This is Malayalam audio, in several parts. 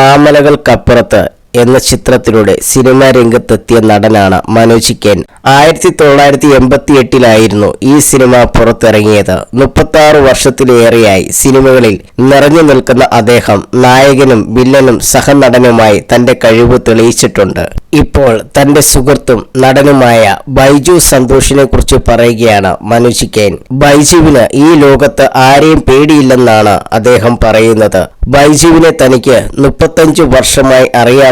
മാമലകൾക്കപ്പുറത്ത് എന്ന ചിത്രത്തിലൂടെ സിനിമാ രംഗത്തെത്തിയ നടനാണ് മനോജ് കെൻ ആയിരത്തി തൊള്ളായിരത്തി എൺപത്തി എട്ടിലായിരുന്നു ഈ സിനിമ പുറത്തിറങ്ങിയത്. മുപ്പത്തി ആറ് വർഷത്തിലേറെയായി സിനിമകളിൽ നിറഞ്ഞു നിൽക്കുന്ന അദ്ദേഹം നായകനും വില്ലനും സഹനടനുമായി തന്റെ കഴിവ് തെളിയിച്ചിട്ടുണ്ട്. ഇപ്പോൾ തന്റെ സുഹൃത്തും നടനുമായ ബൈജു സന്തോഷിനെ കുറിച്ച് പറയുകയാണ് മനോജ് കെൻ ബൈജുവിന് ഈ ലോകത്ത് ആരെയും പേടിയില്ലെന്നാണ് അദ്ദേഹം പറയുന്നത്. ബൈജുവിനെ തനിക്ക് മുപ്പത്തഞ്ചു വർഷമായി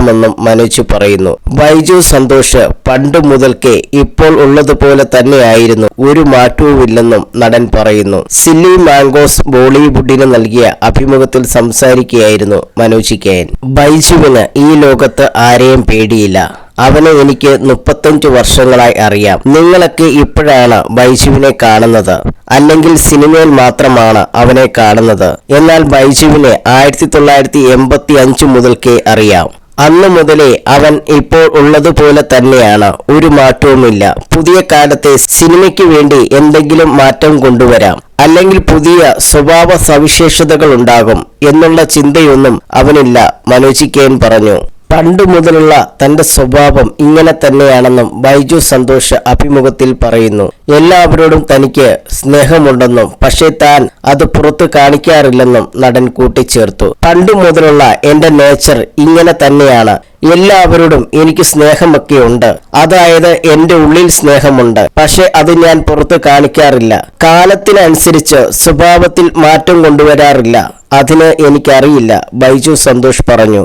അറിയാമെന്നും മനോജ് പറയുന്നു. ബൈജു സന്തോഷ് പണ്ട് മുതൽക്കേ ഇപ്പോൾ ഉള്ളതുപോലെ തന്നെയായിരുന്നു. ഒരു മാറ്റവുമില്ലെന്നും നടൻ പറയുന്നു. സില്ലി മാംഗോസ് ബോളിവുഡിന് നൽകിയ അഭിമുഖത്തിൽ സംസാരിക്കുകയായിരുന്നു മനോജ് കെൻ ബൈജുവിന് ഈ ലോകത്ത് ആരെയും പേടിയില്ല. അവനെ എനിക്ക് മുപ്പത്തഞ്ച് വർഷങ്ങളായി അറിയാം. നിങ്ങളൊക്കെ ഇപ്പോഴാണ് ബൈജുവിനെ കാണുന്നത്. അല്ലെങ്കിൽ സിനിമയിൽ മാത്രമാണ് അവനെ കാണുന്നത്. എന്നാൽ ബൈജുവിനെ ആയിരത്തി തൊള്ളായിരത്തി എൺപത്തി അഞ്ച് മുതൽക്കേ അറിയാം. അന്ന് മുതലേ അവൻ ഇപ്പോൾ ഉള്ളതുപോലെ തന്നെയാണ്. ഒരു മാറ്റവുമില്ല. പുതിയ കാലത്തെ സിനിമയ്ക്ക് വേണ്ടി എന്തെങ്കിലും മാറ്റം കൊണ്ടുവരാം. അല്ലെങ്കിൽ പുതിയ സ്വഭാവ സവിശേഷതകൾ ഉണ്ടാകും എന്നുള്ള ചിന്തയൊന്നും അവനില്ല മനോജിക്കേൻ കെൻ പറഞ്ഞു. പണ്ട് മുതലുള്ള തന്റെ സ്വഭാവം ഇങ്ങനെ തന്നെയാണെന്നും ബൈജു സന്തോഷ് അഭിമുഖത്തിൽ പറയുന്നു. എല്ലാവരോടും തനിക്ക് സ്നേഹമുണ്ടെന്നും പക്ഷേ താൻ അത് പുറത്തു കാണിക്കാറില്ലെന്നും നടൻ കൂട്ടിച്ചേർത്തു. പണ്ട് മുതലുള്ള എന്റെ നേച്ചർ ഇങ്ങനെ തന്നെയാണ്. എല്ലാവരോടും എനിക്ക് സ്നേഹമൊക്കെ ഉണ്ട്. അതായത് എന്റെ ഉള്ളിൽ സ്നേഹമുണ്ട്. പക്ഷെ അത് ഞാൻ പുറത്ത് കാണിക്കാറില്ല. കാലത്തിനനുസരിച്ച് സ്വഭാവത്തിൽ മാറ്റം കൊണ്ടുവരാറില്ല. അതിന് എനിക്കറിയില്ല ബൈജു സന്തോഷ് പറഞ്ഞു.